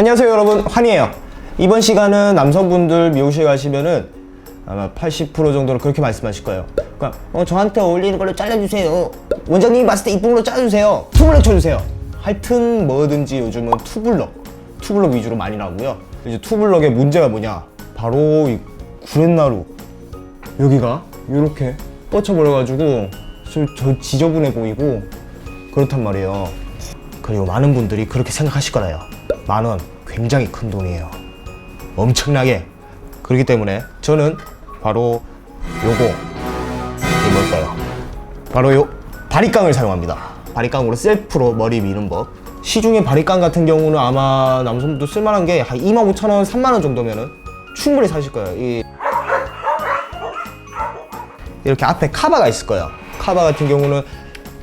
안녕하세요 여러분. 환희예요. 이번 시간은 남성분들 미용실 가시면은 아마 80% 정도는 그렇게 말씀하실 거예요. 그러니까 어, 저한테 어울리는 걸로 잘라주세요. 원장님이 봤을 때 이쁜 걸로 잘라주세요. 투블럭 쳐주세요. 하여튼 뭐든지 요즘은 투블럭 투블럭 위주로 많이 나오고요. 이제 투블럭의 문제가 뭐냐? 바로 이 구렛나루. 여기가 이렇게 뻗쳐버려가지고 좀 저 지저분해 보이고 그렇단 말이에요. 그리고 많은 분들이 그렇게 생각하실 거예요. 만원 굉장히 큰 돈이에요. 엄청나게. 그렇기 때문에 저는 바로 요거 이게 뭘까요? 바로 요 바리깡을 사용합니다. 바리깡으로 셀프로 머리 미는 법. 시중에 바리깡 같은 경우는 아마 남성분도 쓸만한 게 한 25,000원, 3만 원 정도면은 충분히 사실 거예요. 이 이렇게 앞에 카바가 있을 거예요. 카바 같은 경우는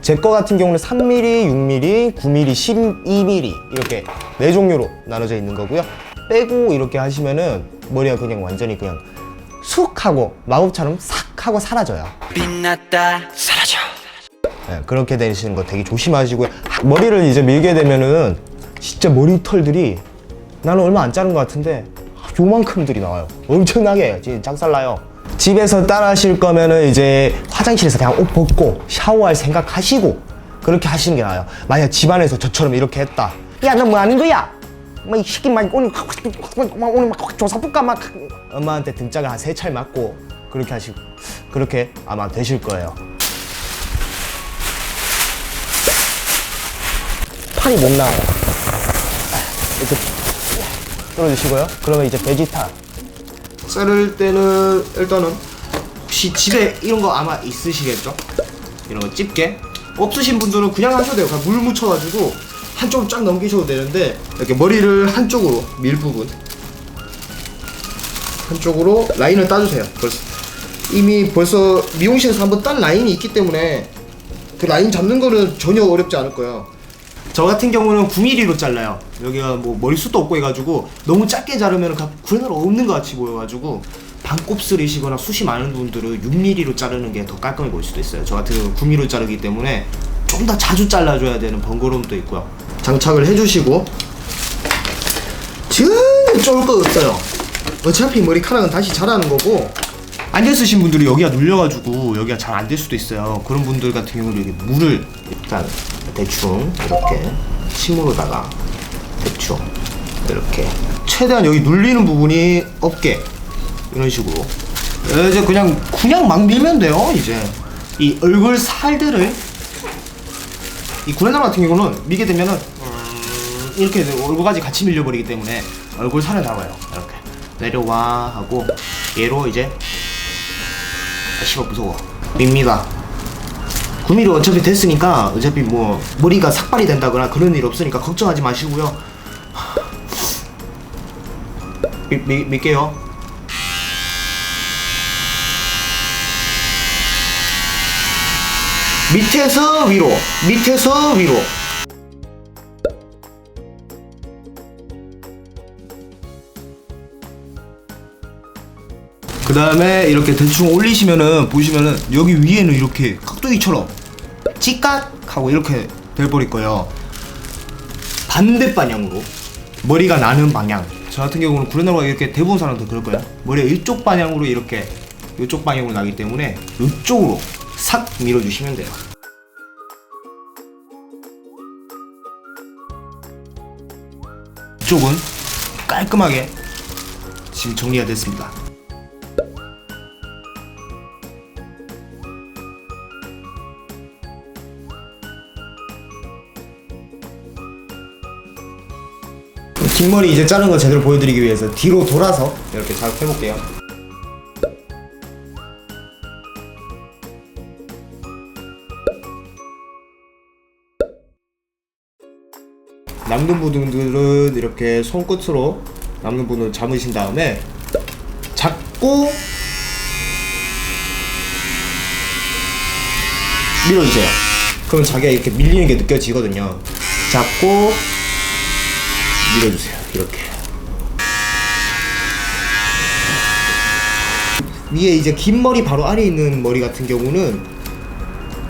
제 거 같은 경우는 3mm, 6mm, 9mm, 12mm 이렇게 네 종류로 나눠져 있는 거고요. 빼고 이렇게 하시면은 머리가 그냥 완전히 그냥 쑥 하고 마법처럼 싹 하고 사라져요. 빛났다 사라져 네, 그렇게 되시는 거 되게 조심하시고요. 머리를 이제 밀게 되면은 진짜 머리털들이 나는 얼마 안 자른 것 같은데 요만큼들이 나와요. 엄청나게 진짜 작살나요. 집에서 따라 하실 거면은 이제 화장실에서 그냥 옷 벗고 샤워할 생각 하시고 그렇게 하시는 게 나아요. 만약 집안에서 저처럼 이렇게 했다. 야, 너 뭐 하는 거야? 막이 새끼 막 오늘 막 오늘 막 조사 볼까 막 엄마한테 등짝을 한 세 찰 맞고 그렇게 하시고 그렇게 아마 되실 거예요. 팔이 못 나와요. 이렇게 떨어주시고요. 그러면 이제 베지타. 자를 때는 일단은 혹시 집에 이런 거 아마 있으시겠죠? 이런 거 집게? 없으신 분들은 그냥 하셔도 돼요. 그냥 물 묻혀가지고 한쪽으로 쫙 넘기셔도 되는데 이렇게 머리를 한쪽으로 밀 부분 한쪽으로 라인을 따주세요. 벌써 이미 벌써 미용실에서 한번 딴 라인이 있기 때문에 그 라인 잡는 거는 전혀 어렵지 않을 거예요. 저 같은 경우는 9mm로 잘라요. 여기가 뭐 머리숱도 없고 해가지고 너무 작게 자르면 구레나루 없는 것 같이 보여가지고 반곱슬이시거나 숱이 많은 분들은 6mm로 자르는 게 더 깔끔해 보일 수도 있어요. 저 같은 경우는 9mm로 자르기 때문에 좀 더 자주 잘라줘야 되는 번거로움도 있고요. 장착을 해주시고 전혀 쫄거 없어요. 어차피 머리카락은 다시 자라는 거고 앉아 쓰신 분들이 여기가 눌려가지고 여기가 잘 안 될 수도 있어요. 그런 분들 같은 경우는 여기 물을 일단 대충 이렇게 침으로다가 대충 이렇게. 최대한 여기 눌리는 부분이 없게. 이런 식으로. 이제 그냥 그냥 막 밀면 돼요. 이제. 이 얼굴 살들을. 이 구레나루 같은 경우는 밀게 되면은 음, 이렇게 얼굴까지 같이 밀려버리기 때문에 얼굴 살을 잡아요. 이렇게. 내려와 하고 얘로 이제 아, 씨발 무서워. 밉니다 9mm 어차피 됐으니까 어차피 뭐 머리가 삭발이 된다거나 그런 일 없으니까 걱정하지 마시고요. 미, 미, 밀게요. 밑에서 위로 밑에서 위로 다음에 이렇게 대충 올리시면은 보시면은 여기 위에는 이렇게 깍두기처럼 찌깍 하고 이렇게 돼버릴 거예요. 반대 방향으로 머리가 나는 방향. 저 같은 경우는 구레나루가 이렇게 대부분 사람들 그럴 거예요 머리가 이쪽 방향으로 이렇게 이쪽 방향으로 나기 때문에 이쪽으로 싹 밀어주시면 돼요. 이쪽은 깔끔하게 지금 정리가 됐습니다 뒷머리 이제 자른 거 제대로 보여드리기 위해서 뒤로 돌아서 이렇게 잘 해볼게요. 남는 부분들은 이렇게 손끝으로 남는 부분을 잡으신 다음에 잡고 밀어주세요. 그럼 자기가 이렇게 밀리는 게 느껴지거든요. 잡고 밀어주세요. 이렇게. 위에 이제 긴 머리 바로 아래 있는 머리 같은 경우는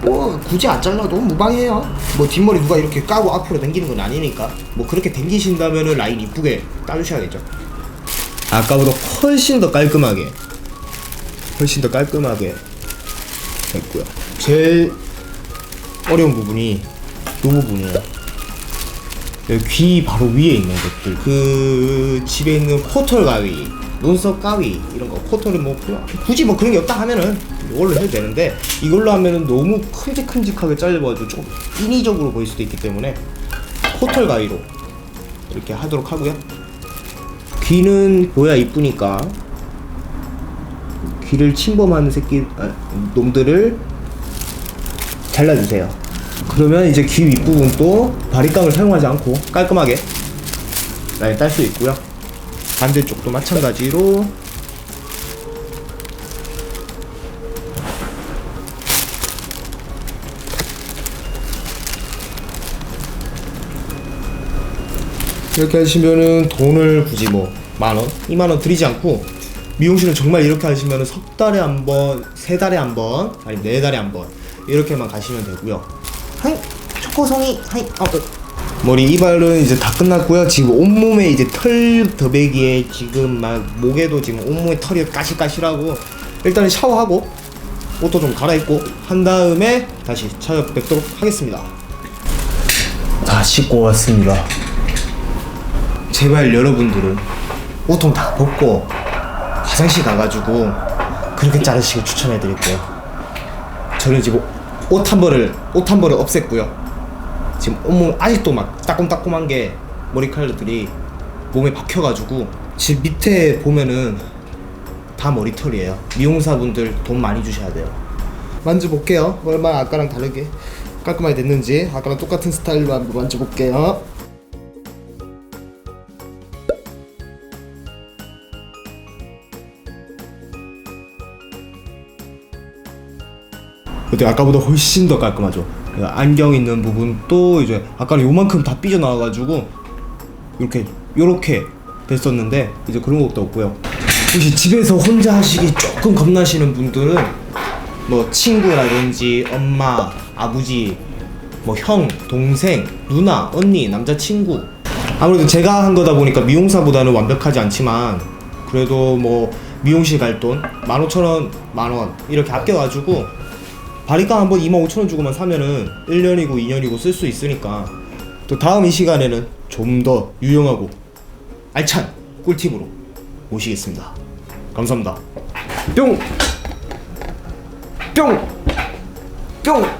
뭐 굳이 안 잘라도 무방해요. 뭐 뒷머리 누가 이렇게 까고 앞으로 당기는 건 아니니까. 뭐 그렇게 당기신다면은 라인 이쁘게 따주셔야겠죠. 아까보다 훨씬 더 깔끔하게 훨씬 더 깔끔하게 됐고요. 제일 어려운 부분이 이 부분이에요 귀 바로 위에 있는 것들 그 집에 있는 포털 가위 눈썹 가위 이런 거 포털은 뭐 굳이 뭐 그런 게 없다 하면은 이걸로 해도 되는데 이걸로 하면은 너무 큼직큼직하게 잘려가지고 좀 인위적으로 보일 수도 있기 때문에 포털 가위로 이렇게 하도록 하고요 귀는 보야 이쁘니까 귀를 침범하는 새끼 아, 놈들을 잘라주세요. 그러면 이제 귀 윗부분 또 바리깡을 사용하지 않고 깔끔하게 라인 딸 수 있고요. 반대쪽도 마찬가지로 이렇게 하시면은 돈을 굳이 뭐 만원, 이만원 들이지 않고 미용실은 정말 이렇게 하시면은 석 달에 한 번, 세 달에 한 번, 아니 네 달에 한 번 이렇게만 가시면 되고요. 하이 초코송이 하이 어, 어. 머리 이발은 이제 다 끝났고요. 지금 온몸에 이제 털 더배기에 지금 막 목에도 지금 온몸에 털이 까실까실하고 일단은 샤워하고 옷도 좀 갈아입고 한 다음에 다시 찾아뵙도록 하겠습니다. 다 씻고 왔습니다. 제발 여러분들은 옷통 다 벗고 화장실 가가지고 그렇게 자르시길 추천해드릴게요. 저는 지금 옷 한 벌을 옷 한 벌을 없앴고요. 지금 온몸 아직도 막 따끔따끔한 게 머리칼들이 몸에 박혀가지고 지금 밑에 보면은 다 머리털이에요. 미용사분들 돈 많이 주셔야 돼요. 만져볼게요. 얼마나 아까랑 다르게 깔끔하게 됐는지 아까랑 똑같은 스타일로 한번 만져볼게요. 근데 아까보다 훨씬 더 깔끔하죠. 안경 있는 부분도 이제 아까는 요만큼 다 삐져 나와가지고 이렇게 요렇게 됐었는데 이제 그런 것도 없고요. 혹시 집에서 혼자 하시기 조금 겁나시는 분들은 뭐 친구라든지 엄마, 아버지, 뭐 형, 동생, 누나, 언니, 남자친구 아무래도 제가 한 거다 보니까 미용사보다는 완벽하지 않지만 그래도 뭐 미용실 갈 돈 15,000원, 만원 이렇게 아껴가지고 바리깡 한번 25,000원 주고만 사면은 1년이고 2년이고 쓸 수 있으니까 또 다음 이 시간에는 좀 더 유용하고 알찬 꿀팁으로 모시겠습니다. 감사합니다. 뿅! 뿅! 뿅!